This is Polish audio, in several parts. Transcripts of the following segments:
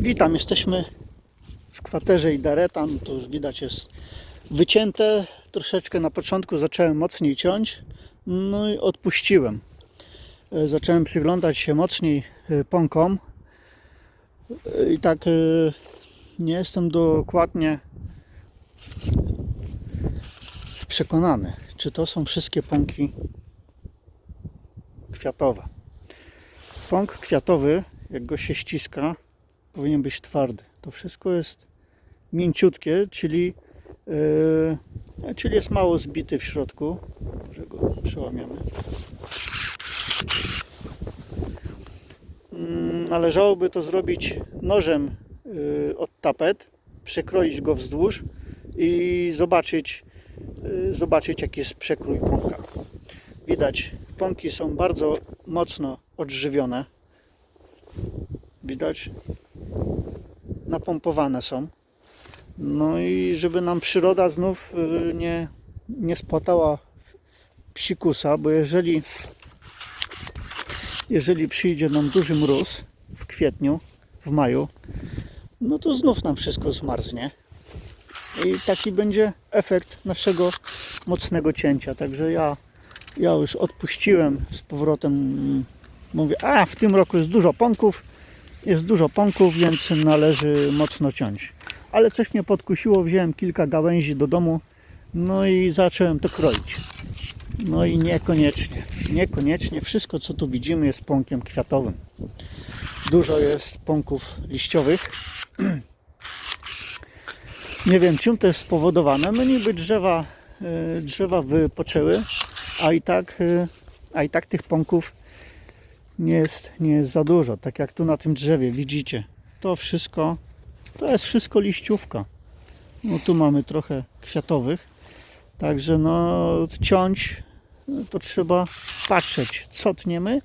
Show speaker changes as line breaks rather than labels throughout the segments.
Witam, jesteśmy w kwaterze Idareta. No to już widać jest wycięte. Troszeczkę na początku zacząłem mocniej ciąć, no i odpuściłem. E, Zacząłem przyglądać się mocniej e, pąkom E, i tak nie jestem dokładnie przekonany, czy to są wszystkie pąki kwiatowe. Pąk kwiatowy, jak go się ściska, powinien być twardy. To wszystko jest mięciutkie, czyli, yy, czyli jest mało zbity w środku. Może go przełamiemy. Mm, Należałoby to zrobić nożem yy, od tapet, przekroić go wzdłuż i zobaczyć, yy, zobaczyć jaki jest przekrój pąka. Widać, pąki są bardzo mocno odżywione. Widać, napompowane są. No i żeby nam przyroda znów y, nie, nie spłatała psikusa, bo jeżeli jeżeli przyjdzie nam duży mróz w kwietniu, w maju, no to znów nam wszystko zmarznie. I taki będzie efekt naszego mocnego cięcia. Także ja, ja już odpuściłem z powrotem. Mówię, a w tym roku jest dużo pąków, jest dużo pąków, więc należy mocno ciąć. Ale coś mnie podkusiło, wziąłem kilka gałęzi do domu, no i zacząłem to kroić. No i niekoniecznie, niekoniecznie wszystko co tu widzimy jest pąkiem kwiatowym. Dużo jest pąków liściowych. Nie wiem czym to jest spowodowane. No niby drzewa, e, drzewa wypoczęły, a i tak, e, a i tak tych pąków nie jest, nie jest za dużo. Tak jak tu na tym drzewie widzicie. To wszystko, to jest wszystko liściówka. No tu mamy trochę kwiatowych. Także no ciąć to trzeba patrzeć co tniemy,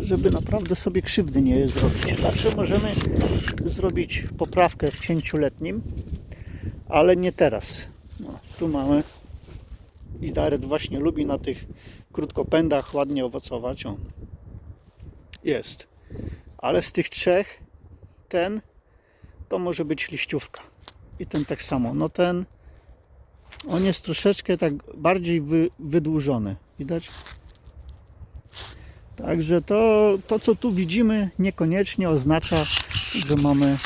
żeby naprawdę sobie krzywdy nie zrobić. Zawsze możemy zrobić poprawkę w cięciu letnim, ale nie teraz. No, tu mamy i Daret właśnie lubi na tych krótkopędach ładnie owocować. O, jest. Ale z tych trzech ten to może być liściówka. I ten tak samo. No ten on jest troszeczkę tak bardziej wy, wydłużony. Widać? Także to, to, co tu widzimy, niekoniecznie oznacza, że mamy,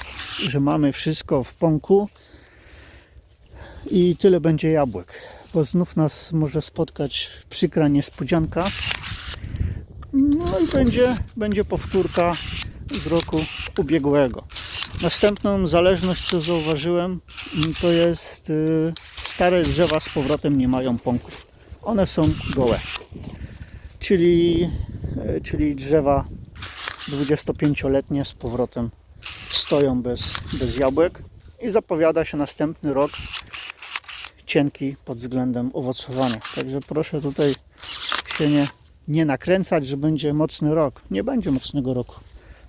że mamy wszystko w pąku i tyle będzie jabłek. Bo znów nas może spotkać przykra niespodzianka. No i będzie, będzie powtórka z roku ubiegłego. Następną zależność, co zauważyłem, to jest y, stare drzewa z powrotem nie mają pąków. One są gołe. Czyli, y, czyli drzewa 25-letnie z powrotem stoją bez, bez jabłek i zapowiada się następny rok cienki pod względem owocowania. Także proszę tutaj się nie, nie nakręcać, że będzie mocny rok. Nie będzie mocnego roku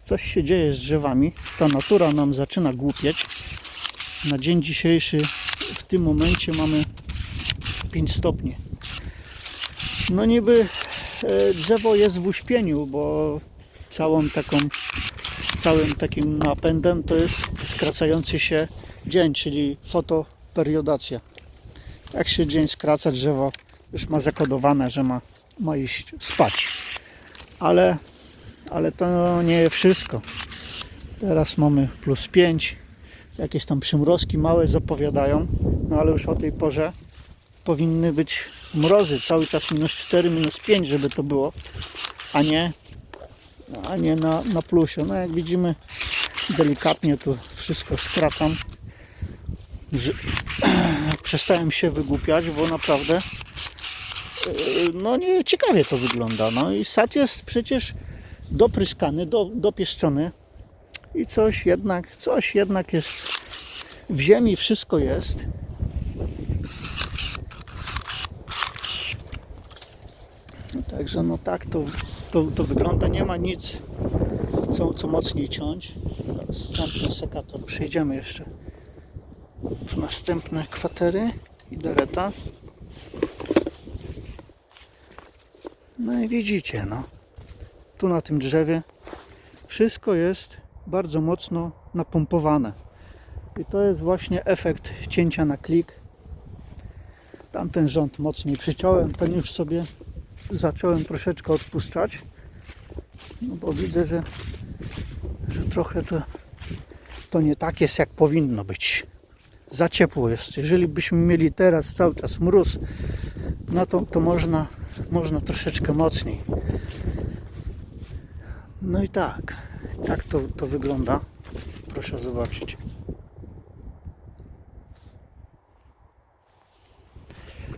coś się dzieje z drzewami. Ta natura nam zaczyna głupieć. Na dzień dzisiejszy w tym momencie mamy 5 stopni. No niby e, drzewo jest w uśpieniu, bo całą taką całym takim napędem to jest skracający się dzień, czyli fotoperiodacja. Jak się dzień skraca, drzewo już ma zakodowane, że ma, ma iść spać. Ale ale to nie wszystko. Teraz mamy plus 5. Jakieś tam przymrozki małe zapowiadają, no ale już o tej porze powinny być mrozy. Cały czas minus 4, minus 5, żeby to było, a nie, a nie na, na plusie. No jak widzimy, delikatnie tu wszystko skracam. Że, przestałem się wygłupiać, bo naprawdę no nie ciekawie to wygląda. No i sad jest przecież dopryskany, do, dopieszczony i coś jednak, coś jednak jest w ziemi, wszystko jest. No Także no tak to, to, to wygląda, nie ma nic co, co mocniej ciąć. Tamten sekator, przejdziemy jeszcze w następne kwatery i dereta. No i widzicie, no tu na tym drzewie wszystko jest bardzo mocno napompowane. I to jest właśnie efekt cięcia na klik. Tamten rząd mocniej przyciąłem, ten już sobie zacząłem troszeczkę odpuszczać. No bo widzę, że, że trochę to, to nie tak jest jak powinno być. Za ciepło jest. Jeżeli byśmy mieli teraz cały czas mróz, no to, to można, można troszeczkę mocniej. No i tak, tak to, to wygląda. Proszę zobaczyć.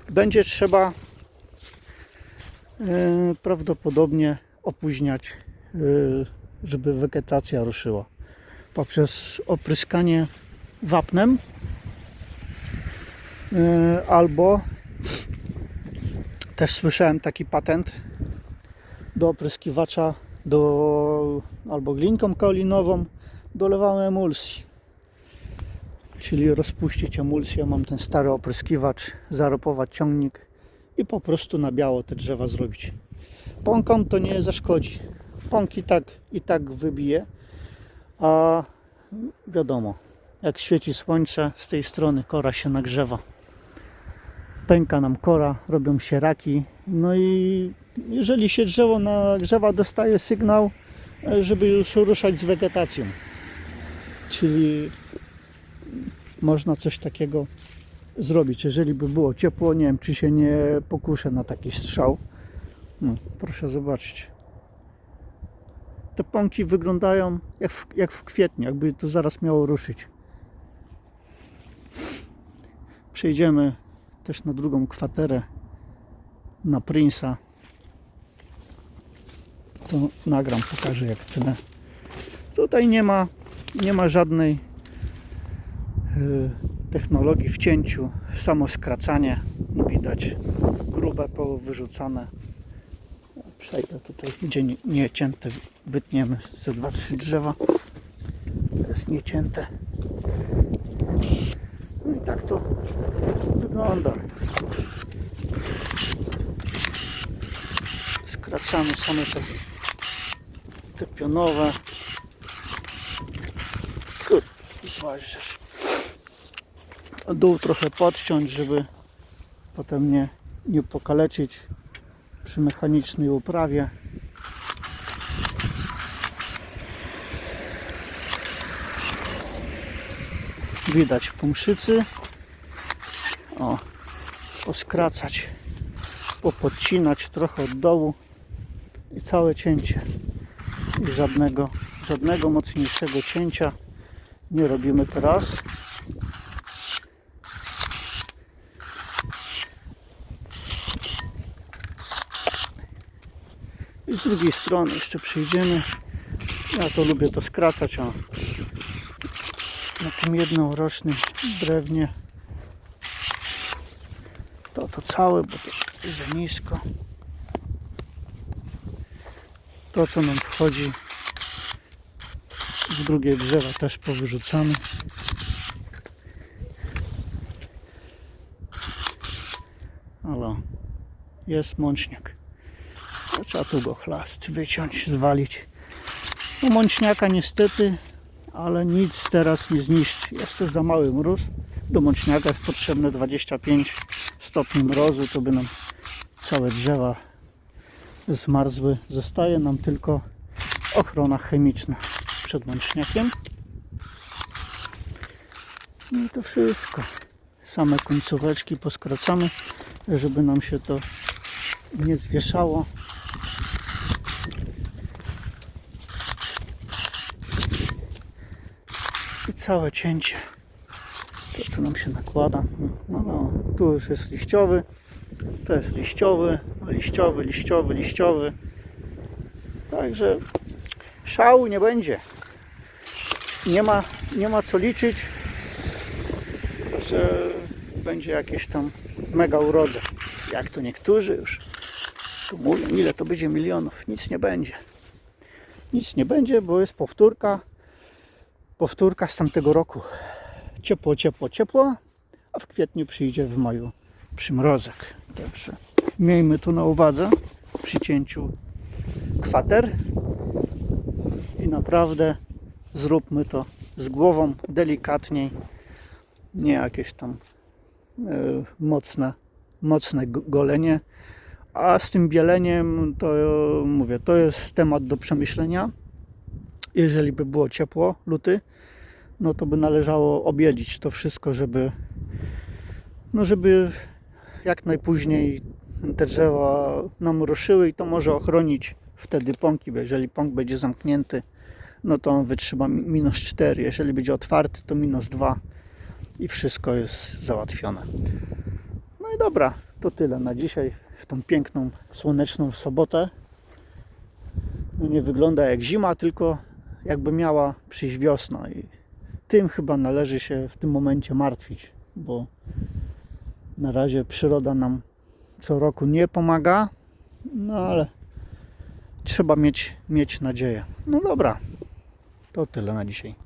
Będzie trzeba e, prawdopodobnie opóźniać, e, żeby wegetacja ruszyła. Poprzez opryskanie wapnem e, albo też słyszałem taki patent do opryskiwacza do, albo glinką kaolinową dolewałem emulsji. Czyli rozpuścić emulsję, mam ten stary opryskiwacz, zaropować ciągnik i po prostu na biało te drzewa zrobić. Pąkom to nie zaszkodzi. Pąk i tak, i tak wybije, a wiadomo, jak świeci słońce, z tej strony kora się nagrzewa. Pęka nam kora, robią się raki. No i jeżeli się drzewo nagrzewa, dostaje sygnał, e, żeby już ruszać z wegetacją. Czyli można coś takiego zrobić. Jeżeli by było ciepło, nie wiem, czy się nie pokuszę na taki strzał. No, proszę zobaczyć. Te pąki wyglądają jak w, jak w kwietniu, jakby to zaraz miało ruszyć. Przejdziemy też na drugą kwaterę, na Prince'a. To nagram, pokażę jak tyle. Tutaj nie ma, nie ma żadnej y, technologii w cięciu, samo skracanie, widać grube wyrzucane. Przejdę tutaj, gdzie nie, nie cięte, wytniemy ze dwa, trzy drzewa. To jest niecięte. Tak to wygląda. Skracamy same te, te pionowe. Kurde. Dół trochę podciąć, żeby potem nie, nie pokaleczyć przy mechanicznej uprawie. Widać pomszycy. O, poskracać, popodcinać trochę od dołu i całe cięcie. I żadnego, żadnego mocniejszego cięcia nie robimy teraz. I z drugiej strony jeszcze przejdziemy. Ja to lubię to skracać, a na tym jednorocznym drewnie to to całe, bo to za nisko. To co nam wchodzi w drugie drzewa też powyrzucamy. Ale jest mączniak. To trzeba tu go chlast wyciąć, zwalić. No mączniaka niestety, ale nic teraz nie zniszczy. To za mały mróz. Do mączniaka jest potrzebne 25 stopni mrozu, to by nam całe drzewa zmarzły. Zostaje nam tylko ochrona chemiczna przed mączniakiem. No i to wszystko. Same końcóweczki poskracamy, żeby nam się to nie zwieszało. Całe cięcie. To co nam się nakłada. No, no, tu już jest liściowy. To jest liściowy, liściowy, liściowy, liściowy. Także szału nie będzie. Nie ma, nie ma co liczyć, że będzie jakieś tam mega urodze. Jak to niektórzy już tu mówią, ile to będzie milionów. Nic nie będzie. Nic nie będzie, bo jest powtórka. Powtórka z tamtego roku. Ciepło, ciepło, ciepło, a w kwietniu przyjdzie w maju przymrozek. Także miejmy to na uwadze przy cięciu kwater i naprawdę zróbmy to z głową, delikatniej, nie jakieś tam e, mocne, mocne go- golenie. A z tym bieleniem to e, mówię, to jest temat do przemyślenia. Jeżeli by było ciepło, luty, no to by należało objedzić to wszystko, żeby no żeby jak najpóźniej te drzewa nam ruszyły i to może ochronić wtedy pąki, bo jeżeli pąk będzie zamknięty, no to on wytrzyma mi- minus 4, jeżeli będzie otwarty, to minus 2 i wszystko jest załatwione. No i dobra, to tyle na dzisiaj w tą piękną, słoneczną sobotę. No nie wygląda jak zima, tylko jakby miała przyjść wiosna i tym chyba należy się w tym momencie martwić, bo na razie przyroda nam co roku nie pomaga, no ale trzeba mieć, mieć nadzieję. No dobra, to tyle na dzisiaj.